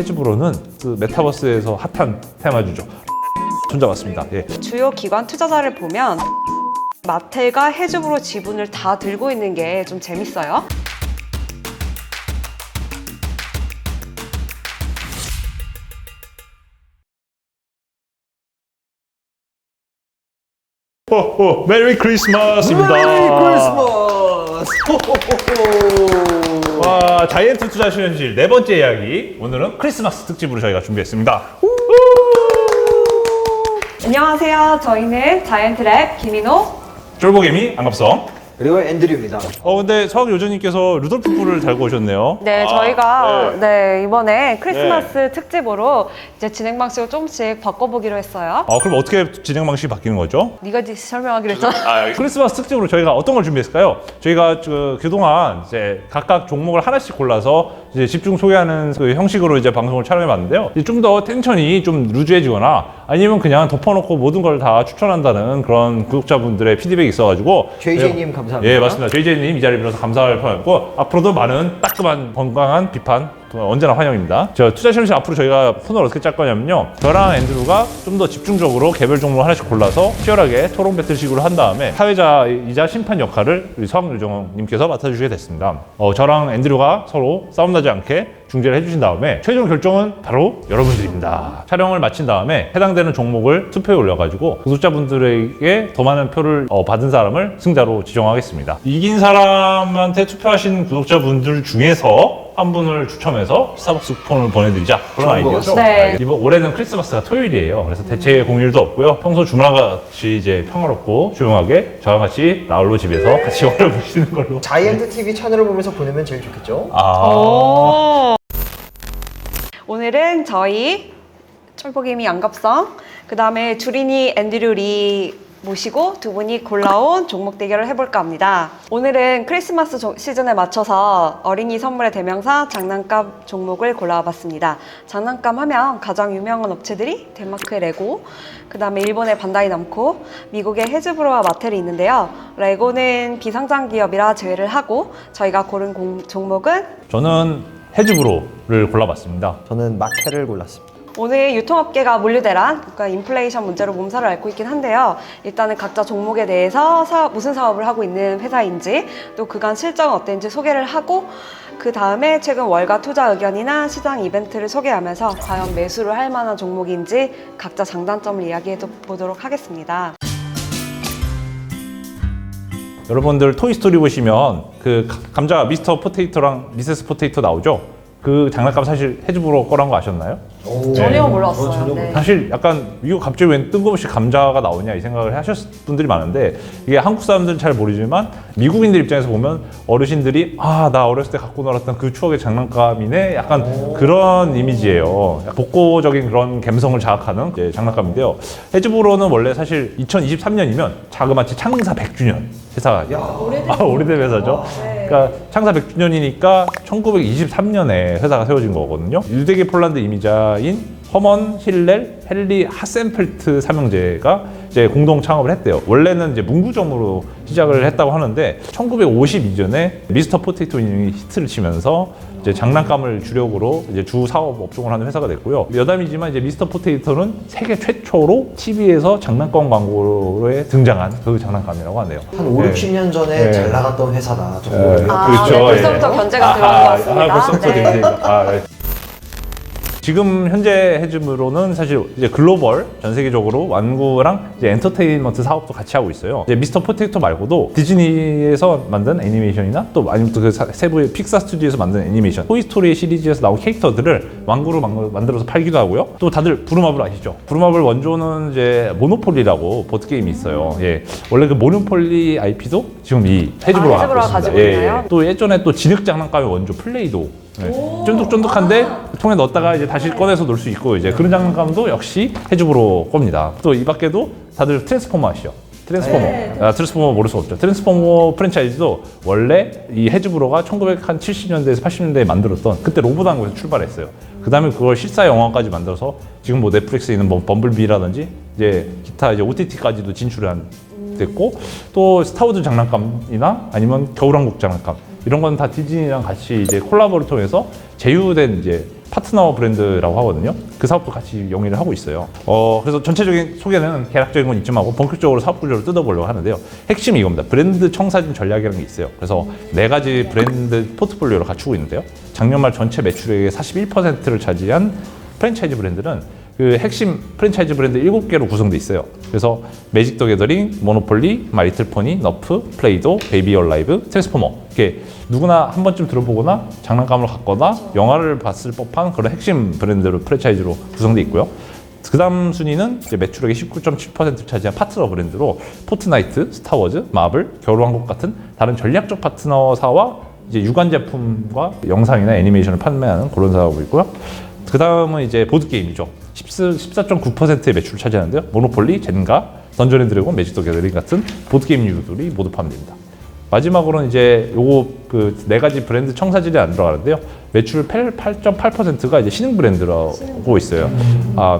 해즈브로는 그 메타버스에서 핫한 테마주죠. 손잡았습니다. 예. 주요 기관 투자자를 보면 마텔과 해줍으로 지분을 다 들고 있는 게 좀 재밌어요. 호호 메리 크리스마스입니다. 메리 크리스마스! 호호호호! 와 자이언트 투자 실현실 네 번째 이야기 오늘은 크리스마스 특집으로 저희가 준비했습니다. 안녕하세요. 저희는 자이언트랩 김인호. 쫄보개미 안갑성. 그리고 앤드류입니다. 어 근데 서학 요정님께서 루돌프 뿔을 달고 오셨네요. 네, 아, 저희가 네. 네. 이번에 크리스마스 특집으로 이제 진행 방식을 조금씩 바꿔보기로 했어요. 어 그럼 어떻게 진행 방식이 바뀌는 거죠? 네가 설명하기로 했잖아. 크리스마스 특집으로 저희가 어떤 걸 준비했을까요? 저희가 그 그동안 이제 각각 종목을 하나씩 골라서 이제 집중 소개하는 그 형식으로 이제 방송을 촬영해 봤는데요. 좀 더 텐션이 좀 루즈해지거나 아니면 그냥 덮어놓고 모든 걸 다 추천한다는 그런 구독자분들의 피드백이 있어가지고 JJ님 감사합니다. 예 맞습니다. JJ님 이 자리 빌어서 감사할 뻔했고 앞으로도 많은 따끔한 건강한 비판 언제나 환영입니다. 저 투자 실험실 앞으로 저희가 코너를 어떻게 짤 거냐면요. 저랑 앤드루가 좀 더 집중적으로 개별 종목 하나씩 골라서 치열하게 토론 배틀식으로 한 다음에 사회자이자 심판 역할을 우리 서학유정님께서 맡아주시게 됐습니다. 어, 저랑 앤드루가 서로 싸움 나지 않게 중재를 해주신 다음에 최종 결정은 바로 여러분들입니다. 촬영을 마친 다음에 해당되는 종목을 투표에 올려가지고 구독자분들에게 더 많은 표를 어, 받은 사람을 승자로 지정하겠습니다. 이긴 사람한테 투표하신 구독자분들 중에서 한 분을 추첨해서 스타벅스 쿠폰을 보내드리자 그런 아이디어죠. 네. 이번 올해는 크리스마스가 토요일이에요. 그래서 대체 공휴일도 없고요. 평소 주말같이 이제 평화롭고 조용하게 저와 같이 나홀로 집에서 같이 월을 보시는 걸로. 자이언트 TV 채널을 보면서 보내면 제일 좋겠죠? 아. 오. 오늘은 저희 쫄보개미 양갑성, 그 다음에 주린이 앤드류 리 모시고 두 분이 골라온 종목 대결을 해볼까 합니다. 오늘은 크리스마스 조- 시즌에 맞춰서 어린이 선물의 대명사 장난감 종목을 골라봤습니다. 장난감 하면 가장 유명한 업체들이 덴마크의 레고, 그 다음에 일본의 반다이 남코, 미국의 헤즈브로와 마텔이 있는데요. 레고는 비상장 기업이라 제외를 하고 저희가 고른 공- 종목은 저는 헤즈브로를 골라봤습니다. 저는 마켓을 골랐습니다. 오늘 유통업계가 물류대란, 그러니까 인플레이션 문제로 몸살을 앓고 있긴 한데요. 일단은 각자 종목에 대해서 사업, 무슨 사업을 하고 있는 회사인지, 또 그간 실적은 어땠는지 소개를 하고, 그 다음에 최근 월가 투자 의견이나 시장 이벤트를 소개하면서 과연 매수를 할 만한 종목인지 각자 장단점을 이야기해 보도록 하겠습니다. 여러분들 토이스토리 보시면 그 가- 감자 미스터 포테이토랑 미세스 포테이토 나오죠? 그 장난감 사실 헤즈브로 거란 거 아셨나요? 전혀 몰랐어요. 저도 네. 사실 약간 이거 갑자기 왜 뜬금없이 감자가 나오냐 이 생각을 하셨을 분들이 많은데 이게 한국 사람들은 잘 모르지만 미국인들 입장에서 보면 어르신들이 아 나 어렸을 때 갖고 놀았던 그 추억의 장난감이네 약간 그런 이미지예요. 약간 복고적인 그런 감성을 자극하는 이제 장난감인데요. 헤즈브로는 원래 사실 2023년이면 자그마치 창사 100주년 회사가 아, 오래된 회사죠. 그러니까 창사 100주년이니까 1923년에 회사가 세워진 거거든요. 유대계 폴란드 이미자인 허먼 힐렐 헨리 하센펠트 삼형제가 이제 공동 창업을 했대요. 원래는 이제 문구점으로 시작을 했다고 하는데 1952년에 미스터 포테이토님이 히트를 치면서 이제 장난감을 주력으로 이제 주 사업 업종을 하는 회사가 됐고요. 여담이지만 이제 미스터 포테이토는 세계 최초로 TV에서 장난감 광고에 등장한 그 장난감이라고 하네요. 한 5, 네. 60년 전에 네. 잘 나갔던 회사다. 네, 정말. 아, 그렇죠. 네, 예. 벌써부터 견제가 들어간 것 같습니다. 아, 벌써부터 네. 견제가. 아, 네. 지금 현재 해즘으로는 사실 이제 글로벌 전 세계적으로 완구랑 이제 엔터테인먼트 사업도 같이 하고 있어요. 이제 미스터 포테이토 말고도 디즈니에서 만든 애니메이션이나 또 아니면 또 그 세부의 픽사 스튜디오에서 만든 애니메이션, 토이스토리 시리즈에서 나온 캐릭터들을 완구로 만- 만들어서 팔기도 하고요. 또 다들 부루마블 아시죠? 부루마블 원조는 이제 모노폴리라고 보드 게임이 있어요. 예, 원래 그 모노폴리 IP도 지금 이 헤즈브로가 아, 헤즈브로가 가지고 예? 예. 또 예전에 또 진흙 장난감의 원조 플레이도 네. 쫀득쫀득한데 통에 넣었다가 이제 다시 꺼내서 놀 수 있고 이제 그런 장난감도 역시 해주브로 겁니다. 또 이 밖에도 다들 트랜스포머 아시죠? 트랜스포머. 아, 트랜스포머 모를 수 없죠. 트랜스포머 프랜차이즈도 원래 이 해즈브로가 1970년대에서 80년대에 만들었던 그때 로보당국에서 출발했어요. 그 다음에 그걸 실사 영화까지 만들어서 지금 뭐 넷플릭스에 있는 뭐 범블비라든지 이제 기타 이제 OTT까지도 진출한 됐고 또 스타워즈 장난감이나 아니면 겨울왕국 장난감 이런 건 다 디즈니랑 같이 이제 콜라보를 통해서 제휴된 이제 파트너 브랜드라고 하거든요. 그 사업도 같이 영위를 하고 있어요. 어, 그래서 전체적인 소개는 개략적인 건 이쯤 하고 본격적으로 사업 구조를 뜯어보려고 하는데요. 핵심이 이겁니다. 브랜드 청사진 전략이라는 게 있어요. 그래서 네 가지 브랜드 포트폴리오를 갖추고 있는데요. 작년 말 전체 매출액의 41%를 차지한 프랜차이즈 브랜드는 그 핵심 프랜차이즈 브랜드 7개로 구성돼 있어요. 그래서 매직 더 게더링, 모노폴리, 마리틀 포니, 너프, 플레이도, 베이비 얼라이브, 트랜스포머. 이렇게 누구나 한 번쯤 들어보거나 장난감을 갖거나 영화를 봤을 법한 그런 핵심 브랜드로 프랜차이즈로 구성돼 있고요. 그 다음 순위는 매출액의 19.7%를 차지한 파트너 브랜드로 포트나이트, 스타워즈, 마블, 겨울왕국 같은 다른 전략적 파트너사와 이제 유관 제품과 영상이나 애니메이션을 판매하는 그런 사업이 있고요. 그 다음은 이제 보드 게임이죠. 14.9%의 매출을 차지하는데요. 모노폴리, 젠가, 던전 앤 드래곤, 매직 더 게더링 같은 보드 게임류들이 모두 포함됩니다. 마지막으로는 이제 요거 그 네 가지 브랜드 청사진이 안 들어가는데요. 매출 8.8%가 이제 신흥 브랜드라고 있어요. 아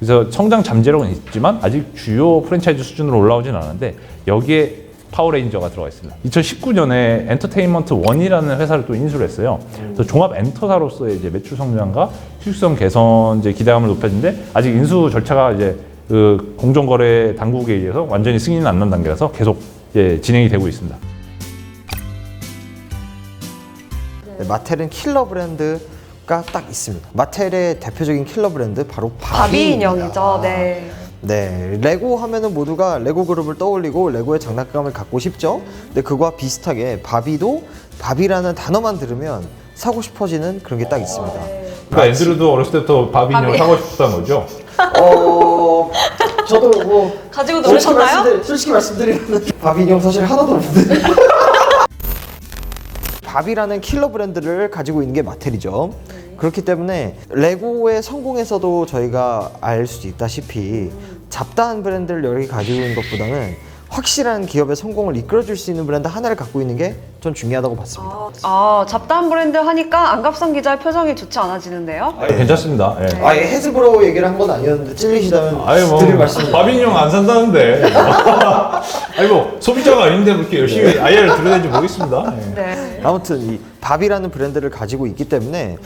그래서 성장 잠재력은 있지만 아직 주요 프랜차이즈 수준으로 올라오진 않았는데 여기에 파워레인저가 들어가 있습니다. 2019년에 엔터테인먼트 원이라는 회사를 또 인수를 했어요. 그래서 종합 엔터사로서의 이제 매출 성장과 수익성 개선 이제 기대감을 높여진데 아직 인수 절차가 이제 그 공정거래 당국에 의해서 완전히 승인은 안 난 단계라서 계속 이제 진행이 되고 있습니다. 네, 마텔은 킬러 브랜드가 딱 있습니다. 마텔의 대표적인 킬러 브랜드 바로 바비. 인형이죠. 네. 네, 레고 하면은 모두가 레고 그룹을 떠올리고 레고의 장난감을 갖고 싶죠. 근데 그거와 비슷하게 바비도 바비라는 단어만 들으면 사고 싶어지는 그런 게 딱 있습니다. 그러니까 앤드류도 어렸을 때부터 바비 인형을 사고 싶었다는 거죠? 어, 저도 뭐 가지고 솔직히, 노셨나요? 말씀드리, 솔직히 말씀드리면 바비 인형 사실 하나도 없는데. 바비라는 킬러 브랜드를 가지고 있는 게 마텔이죠. 그렇기 때문에 레고의 성공에서도 저희가 알 수 있다시피 잡다한 브랜드를 여러 개 가지고 있는 것보다는 확실한 기업의 성공을 이끌어줄 수 있는 브랜드 하나를 갖고 있는 게 전 중요하다고 봤습니다. 아, 잡다한 브랜드 하니까 안갑성 기자의 표정이 좋지 않아지는데요? 아, 괜찮습니다. 예. 아예 헤즈브로우 얘기를 한 건 아니었는데 찔리시다면 아니 뭐 드릴 말씀. 인형 안 산다는데 아니 뭐 소비자가 아닌데 뭐 이렇게 열심히 아이를 들여야지 모르겠습니다. 예. 네. 아무튼 이 바비라는 브랜드를 가지고 있기 때문에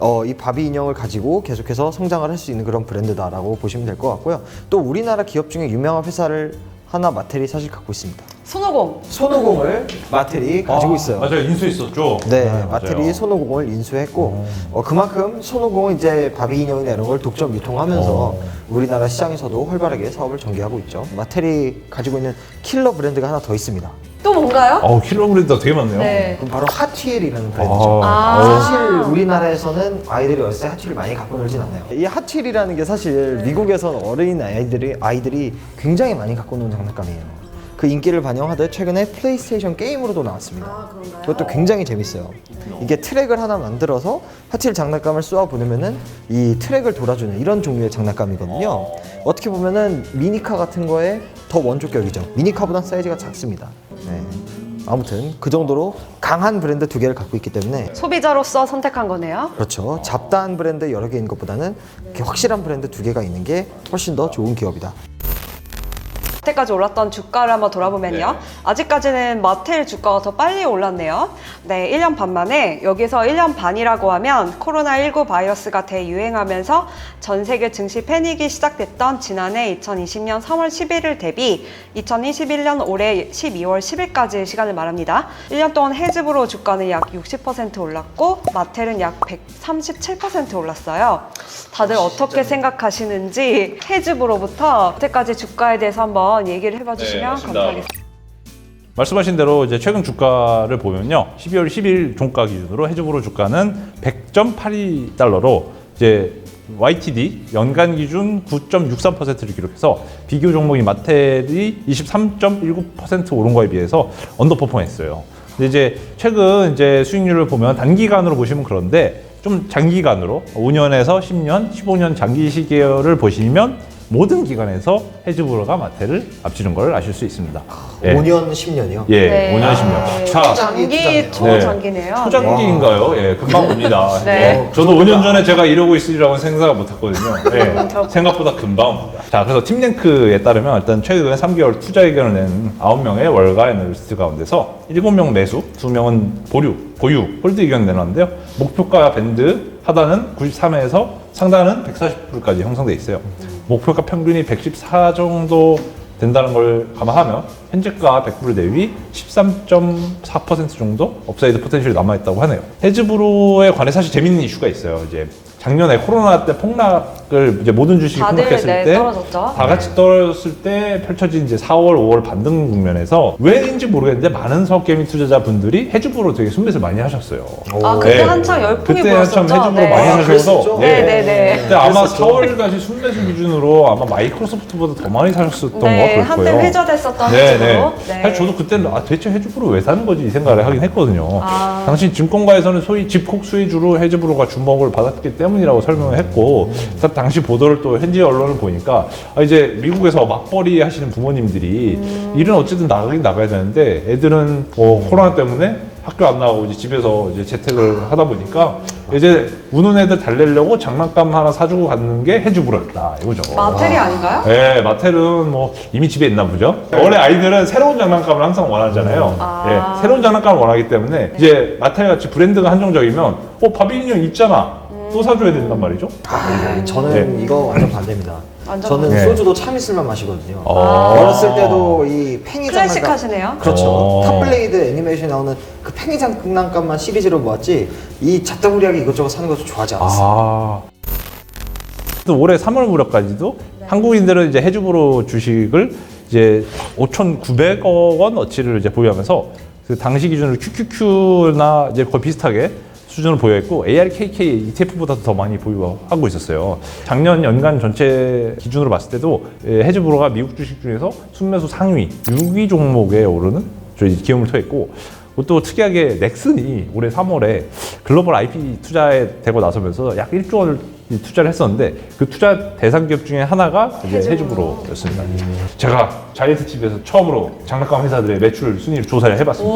어, 이 바비 인형을 가지고 계속해서 성장을 할 수 있는 그런 브랜드다라고 보시면 될 것 같고요. 또 우리나라 기업 중에 유명한 회사를 하나 마텔이 사실 갖고 있습니다. 손오공. 손오공을 마텔이 가지고 있어요. 맞아요 인수했었죠. 네, 맞아요. 마텔이 손오공을 인수했고 어, 그만큼 손오공은 이제 바비 인형이나 이런 걸 독점 유통하면서 우리나라 시장에서도 활발하게 사업을 전개하고 있죠. 마텔이 가지고 있는 킬러 브랜드가 하나 더 있습니다. 또 뭔가요? 어우 킬러 브랜드가 되게 많네요. 네. 그럼 바로 핫휠이라는 브랜드죠. 아. 사실 우리나라에서는 아이들이 어렸을 때 핫휠을 많이 갖고 놀진 않아요. 이 핫휠이라는 게 사실 미국에선 어린 아이들이 아이들이 굉장히 많이 갖고 노는 장난감이에요. 그 인기를 반영하듯 최근에 플레이스테이션 게임으로도 나왔습니다. 그것도 굉장히 재밌어요. 이게 트랙을 하나 만들어서 핫휠 장난감을 쏘아 보내면은 이 트랙을 돌아주는 이런 종류의 장난감이거든요. 어떻게 보면은 미니카 같은 거에 더 원조격이죠. 미니카보다 사이즈가 작습니다. 네. 아무튼 그 정도로 강한 브랜드 두 개를 갖고 있기 때문에 소비자로서 선택한 거네요. 그렇죠. 잡다한 브랜드 여러 개 있는 것보다는 이렇게 확실한 브랜드 두 개가 있는 게 훨씬 더 좋은 기업이다. 여태까지 올랐던 주가를 한번 돌아보면요. 아직까지는 마텔 주가가 더 빨리 올랐네요. 네, 1년 반 만에 여기서 1년 반이라고 하면 코로나19 바이러스가 대유행하면서 전 세계 증시 패닉이 시작됐던 지난해 2020년 3월 11일 대비 2021년 올해 12월 10일까지의 시간을 말합니다. 1년 동안 헤즈브로 주가는 약 60% 올랐고 마텔은 약 137% 올랐어요. 다들 어떻게 생각하시는지 헤즈브로부터 여태까지 주가에 대해서 한번 얘기를 해봐 주시면 맞습니다. 감사하겠습니다. 말씀하신 대로 이제 최근 주가를 보면요. 12월 10일 종가 기준으로 해주보로 주가는 100.82달러로 이제 YTD 연간 기준 9.63%를 기록해서 비교 종목인 마텔이 23.19% 오른 거에 비해서 언더퍼폼했어요. 근데 이제 최근 이제 수익률을 보면 단기간으로 보시면 그런데 좀 장기간으로 5년에서 10년, 15년 장기 시계열을 보시면 모든 기관에서 헤즈브로가 마텔을 앞지른 걸 아실 수 있습니다. 예. 5년, 10년이요. 예, 네. 5년 10년. 자, 초장기 장기 투자네요. 초장기네요. 초장기인가요? 예, 금방 옵니다. 네. 어, 저도 5년 전에 제가 이러고 있으리라고 생각을 못 했거든요. 예, 생각보다 금방 옵니다. 자, 그래서 팀랭크에 따르면 일단 최근 3개월 투자 의견을 낸 9명의 월가 애널리스트 가운데서 7명 매수, 2명은 보류, 보유, 홀드 의견을 내놨는데요. 목표가 밴드 하단은 93에서 상단은 140불까지 형성돼 있어요. 목표가 평균이 114 정도 된다는 걸 감안하면 현재가 100불 대비 13.4% 정도 업사이드 포텐셜이 남아있다고 하네요. 헤즈브로에 관해 사실 재밌는 이슈가 있어요. 이제 작년에 코로나 때 폭락을 이제 모든 주식이 다들, 폭락했을 네, 때 떨어졌죠. 다 같이 떨어졌을 때 펼쳐진 이제 4월, 5월 반등 국면에서 왜인지 모르겠는데 많은 서게임 투자자분들이 헤즈브로 되게 순매수를 많이 하셨어요. 아 그때 네. 한창 열풍이 그때 불었었죠. 한참 헤즈브로 네. 많이 아, 사셔서 그랬었죠? 네, 네, 네. 그때 아마 그랬었죠. 4월까지 순매수 기준으로 아마 마이크로소프트보다 더 많이 사셨었던 것 네, 같을 한때 거예요. 회자됐었던 네, 헤즈브로. 네. 네. 사실 저도 그때는 아, 대체 헤즈브로 왜 사는 거지 이 생각을 하긴 했거든요. 아. 당시 증권가에서는 소위 집콕 수혜주로 헤즈브로가 주목을 받았기 때문 이라고 설명을 했고 그 당시 보도를 또 현지 언론을 보니까 아, 이제 미국에서 맞벌이 하시는 부모님들이 음. 일은 어쨌든 나가긴 나가야 되는데 애들은 뭐 코로나 때문에 학교 안 나가고 이제 집에서 이제 재택을 하다 보니까 이제 우는 애들 달래려고 장난감 하나 사주고 갔는 게 헤즈브로였다 이거죠. 마텔이 아닌가요? 네, 마텔은 뭐 이미 집에 있나 보죠. 원래 아이들은 새로운 장난감을 항상 원하잖아요. 아. 예, 새로운 장난감을 원하기 때문에 이제 마텔 같이 브랜드가 한정적이면 어 바비 인형 있잖아. 또 사줘야 된단 말이죠. 아, 저는 네. 이거 완전 반대입니다. 완전 저는 반대. 소주도 참이슬만 마시거든요. 어. 어렸을 때도 이 팽이 클래식 장난감 하시네요. 그렇죠. 어. 탑블레이드 애니메이션에 나오는 그 팽이 장난감만 시리즈로 모았지 이 잡다구리하게 이것저것 사는 것도 좋아하지 않았어요. 아. 또 올해 3월 무렵까지도 한국인들은 이제 해주브로 주식을 이제 5,900억 원 어치를 이제 보유하면서 그 당시 기준으로 QQQ나 이제 거의 비슷하게 수준을 보유했고 ARKK ETF보다도 더 많이 보유하고 있었어요. 작년 연간 전체 기준으로 봤을 때도 예, 헤즈브로가 미국 주식 중에서 순매수 상위 6위 종목에 오르는 저희 기업을 토했고 또 특이하게 넥슨이 올해 3월에 글로벌 IP 투자에 되고 나서면서 약 1조 원을 투자를 했었는데 그 투자 대상 기업 중에 하나가 이제 헤즈브로. 헤즈브로였습니다. 제가 자이언트 TV에서 처음으로 장난감 회사들의 매출 순위를 조사를 해봤습니다.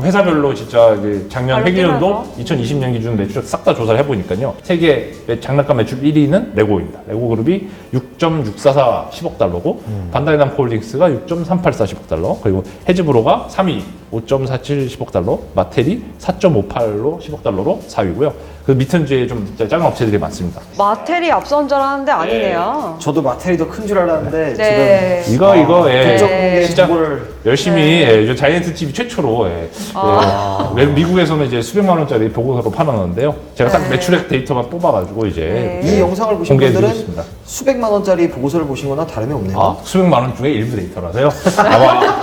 오. 네. 그 회사별로 진짜 이제 작년 회계연도 2020년 기준 매출 싹 다 조사를 해보니까요. 세계 매- 장난감 매출 1위는 레고입니다. 레고 그룹이 6.644 10억 달러고 반다이 남코 홀딩스가 6.384 10억 달러 그리고 헤즈브로가 3위 5.47 10억 달러 마텔이 4.58로 10억 달러로 4위고요. 그 밑은 이제 좀 진짜 작은 업체들이 많습니다. 마텔이 앞선 줄 알았는데 아니네요. 저도 마텔이 더큰 줄 알았는데 네. 이거 이거 예. 네. 공개 진짜 정보를 열심히 네. 예, 요 자이언트 TV 최초로 예, 아. 예, 미국에서는 이제 수백만 원짜리 보고서로 팔아놨는데요. 제가 딱 네. 매출액 데이터만 뽑아가지고 이제 네. 이 영상을 보신 공개해드리고 분들은. 수백만 원짜리 보고서를 보신 거나 다름이 없네요. 아, 수백만 원 중에 일부 데이터라서요. 아마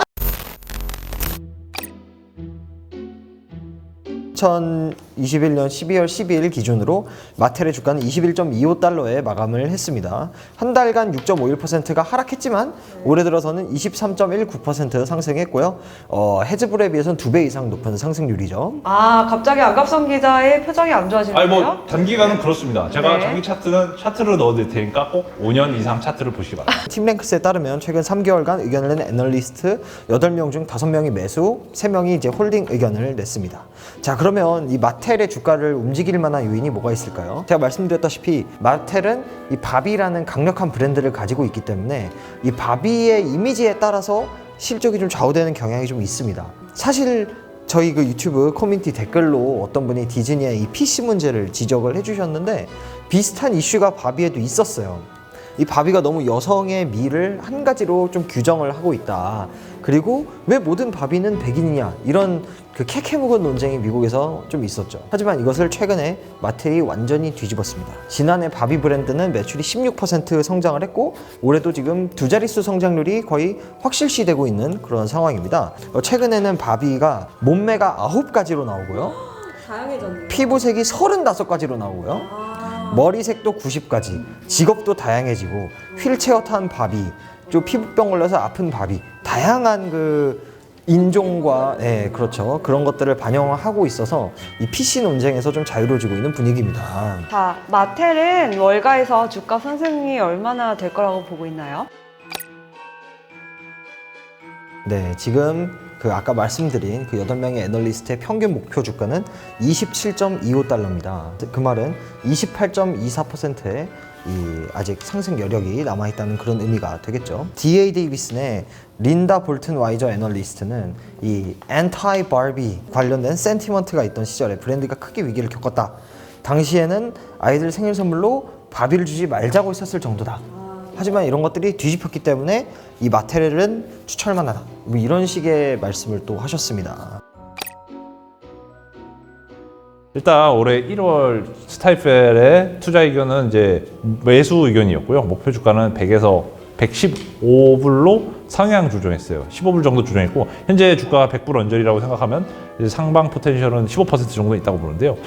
2021년 12월 12일 기준으로 마텔의 주가는 21.25달러에 마감을 했습니다. 한 달간 6.51%가 하락했지만 올해 들어서는 23.19% 상승했고요. 어, 헤즈브로에 비해서는 두 배 이상 높은 상승률이죠. 아 갑자기 안갑성 기자의 표정이 안 좋아지는데요? 아니 뭐 단기간은 그렇습니다. 제가 네. 장기 차트는 차트를 넣어드릴 테니까 꼭 5년 이상 차트를 보시기 바랍니다. 팀랭크스에 따르면 최근 3개월간 의견을 낸 애널리스트 8명 중 5명이 매수, 3명이 이제 홀딩 의견을 냈습니다. 자, 그 러면 이 마텔의 주가를 움직일 만한 요인이 뭐가 있을까요? 제가 말씀드렸다시피 마텔은 이 바비라는 강력한 브랜드를 가지고 있기 때문에 이 바비의 이미지에 따라서 실적이 좀 좌우되는 경향이 좀 있습니다. 사실 저희 그 유튜브 커뮤니티 댓글로 어떤 분이 디즈니의 이 PC 문제를 지적을 해주셨는데 비슷한 이슈가 바비에도 있었어요. 이 바비가 너무 여성의 미를 한 가지로 좀 규정을 하고 있다. 그리고 왜 모든 바비는 백인이냐 이런 그 캐캐묵은 논쟁이 미국에서 좀 있었죠. 하지만 이것을 최근에 마텔이 완전히 뒤집었습니다. 지난해 바비 브랜드는 매출이 16% 성장을 했고 올해도 지금 두 자릿수 성장률이 거의 확실시되고 있는 그런 상황입니다. 어, 최근에는 바비가 몸매가 9가지로 나오고요. 다양해졌네요. 피부색이 35가지로 나오고요. 머리 색도 90가지, 직업도 다양해지고 휠체어 탄 바비, 또 피부병 걸려서 아픈 바비, 다양한 그 인종과 예, 그렇죠. 그런 것들을 반영하고 있어서 이 PC 논쟁에서 좀 자유로워지고 있는 분위기입니다. 자, 마텔은 월가에서 주가 상승이 얼마나 될 거라고 보고 있나요? 네, 지금 그 아까 말씀드린 그 8명의 애널리스트의 평균 목표 주가는 27.25달러입니다. 그 말은 28.24%의 이 아직 상승 여력이 남아있다는 그런 의미가 되겠죠. DA 데이비슨의 린다 볼튼 와이저 애널리스트는 이 엔타이 바비 관련된 센티먼트가 있던 시절에 브랜드가 크게 위기를 겪었다. 당시에는 아이들 생일 선물로 바비를 주지 말자고 했었을 정도다. 하지만 이런 것들이 뒤집혔기 때문에 이 마테리얼은 추천할 만하다. 뭐 이런 식의 말씀을 또 하셨습니다. 일단 올해 1월 스타이펠의 투자 의견은 이제 매수 의견이었고요. 목표 주가는 100에서 115불로 상향 조정했어요. 15불 정도 조정했고 현재 주가가 100불 언저리라고 생각하면 상방 포텐셜은 15% 정도 있다고 보는데요.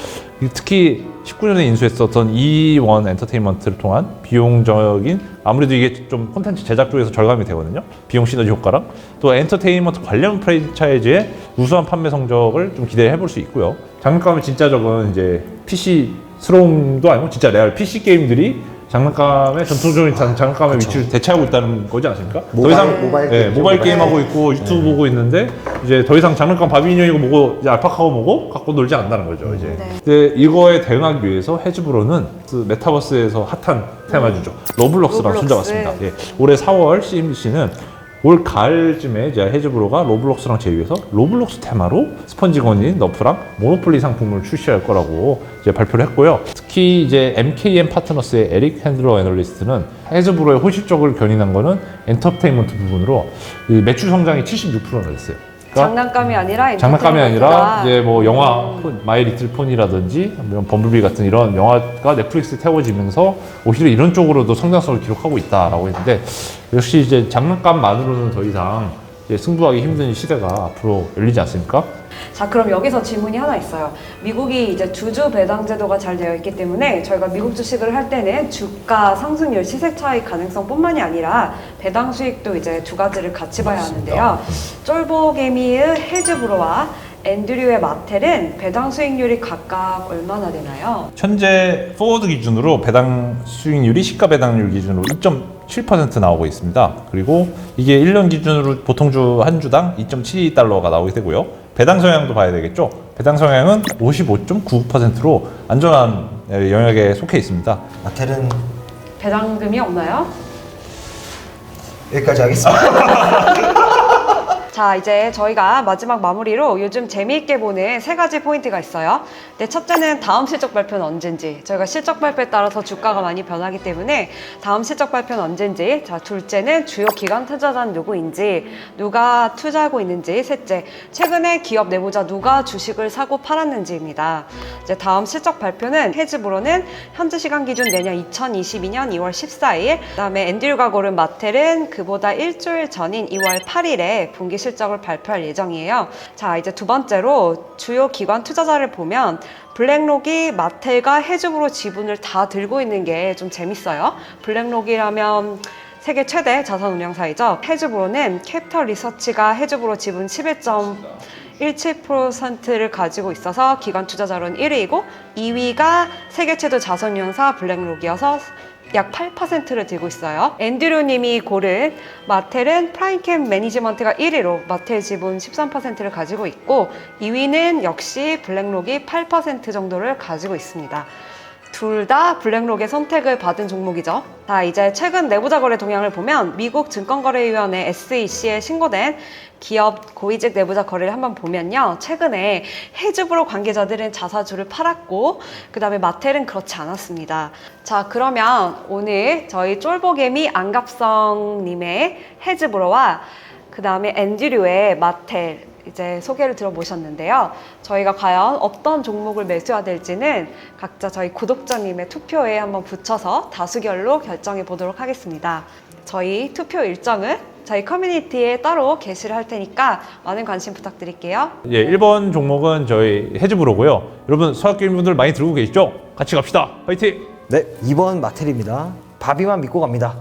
이 특히 19년에 인수했었던 이원 엔터테인먼트를 통한 비용적인 아무래도 이게 좀 콘텐츠 제작 쪽에서 절감이 되거든요. 비용 시너지 효과랑 또 엔터테인먼트 관련 프랜차이즈의 우수한 판매 성적을 좀 기대해 볼 수 있고요. 장난감의 진짜 적은 이제 PC스러움도 아니고 진짜 레알 PC 게임들이 장난감의 전통적인 장- 장난감의 위치를 대체하고 있다는 거지 않습니까? 모바일- 모바일 예, 게임, 모바일 게임 하고 있고 유튜브 보고 있는데 이제 더 이상 장난감 바비 인형이고 뭐고 이제 알파카고 뭐고 갖고 놀지 않는다는 거죠 이제. 네. 근데 이거에 대응하기 위해서 해즈브로는 그 메타버스에서 핫한 테마주죠 로블록스랑 로블록스. 손잡았습니다. 예, 올해 4월 CNBC는 올 가을쯤에 이제 해즈브로가 로블록스랑 제휴해서 로블록스 테마로 스펀지건인 너프랑 모노폴리 상품을 출시할 거라고 이제 발표를 했고요. 특히 이제 MKM 파트너스의 에릭 핸들러 애널리스트는 해즈브로의 호실적을 견인한 거는 엔터테인먼트 부분으로 이 매출 성장이 76%나 됐어요. 장난감이 아니라 장난감이 아니라. 이제 뭐 영화 마이 리틀 폰이라든지 이런 범블비 같은 이런 영화가 넷플릭스에 태워지면서 오히려 이런 쪽으로도 성장성을 기록하고 있다라고 했는데 역시 이제 장난감만으로는 더 이상 승부하기 힘든 시대가 앞으로 열리지 않습니까? 자, 그럼 여기서 질문이 하나 있어요. 미국이 이제 주주 배당 제도가 잘 되어 있기 때문에 저희가 미국 주식을 할 때는 주가 상승률, 시세 차익 가능성뿐만이 아니라 배당 수익도 이제 두 가지를 같이 봐야 하는데요. 쫄보개미의 헤즈브로와 앤드류의 마텔은 배당 수익률이 각각 얼마나 되나요? 현재 포워드 기준으로 배당 수익률이 시가 배당률 기준으로 2.7% 나오고 있습니다. 그리고 이게 1년 기준으로 보통 주 한 주당 2.72달러가 나오게 되고요. 배당 성향도 봐야 되겠죠. 배당 성향은 55.9%로 안전한 영역에 속해 있습니다. 마텔은 배당금이 없나요? 여기까지 하겠습니다. 자, 이제 저희가 마지막 마무리로 요즘 재미있게 보는 세 가지 포인트가 있어요. 네, 첫째는 다음 실적 발표는 언젠지. 저희가 실적 발표에 따라서 주가가 많이 변하기 때문에 다음 실적 발표는 언젠지. 자, 둘째는 주요 기관 투자자는 누구인지, 누가 투자하고 있는지. 셋째, 최근에 기업 내부자 누가 주식을 사고 팔았는지입니다. 이제 다음 실적 발표는 헤즈브로는 현재 시간 기준 내년 2022년 2월 14일, 그다음에 앤드류가 고른 마텔은 그보다 일주일 전인 2월 8일에 분기 실적을 발표할 예정이에요. 자, 이제 두 번째로 주요 기관 투자자를 보면 블랙록이 마텔과 헤즈브로 지분을 다 들고 있는 게 좀 재밌어요. 블랙록이라면 세계 최대 자산 운용사이죠. 헤즈브로는 캐피털 리서치가 헤즈브로 지분 11점 17%를 가지고 있어서 기관 투자자로는 1위이고 2위가 세계 최대 자산 운용사 블랙록이어서 약 8%를 들고 있어요. 앤드류 님이 고른 마텔은 프라임캠 매니지먼트가 1위로 마텔 지분 13%를 가지고 있고 2위는 역시 블랙록이 8% 정도를 가지고 있습니다. 둘다 블랙록의 선택을 받은 종목이죠. 자, 이제 최근 내부자 거래 동향을 보면 미국 증권거래위원회 SEC에 신고된 기업 고위직 내부자 거래를 한번 보면요. 최근에 헤즈브로 관계자들은 자사주를 팔았고, 그 다음에 마텔은 그렇지 않았습니다. 자, 그러면 오늘 저희 쫄보개미 안갑성님의 헤즈브로와 그 다음에 앤드류의 마텔 이제 소개를 들어보셨는데요. 저희가 과연 어떤 종목을 매수해야 될지는 각자 저희 구독자님의 투표에 한번 붙여서 다수결로 결정해 보도록 하겠습니다. 저희 투표 일정은 저희 커뮤니티에 따로 게시를 할 테니까 많은 관심 부탁드릴게요. 예, 1번 종목은 저희 해즈브로고요. 여러분 서학개미분들 많이 들고 계시죠? 같이 갑시다. 화이팅! 네, 2번 마텔입니다. 바비만 믿고 갑니다.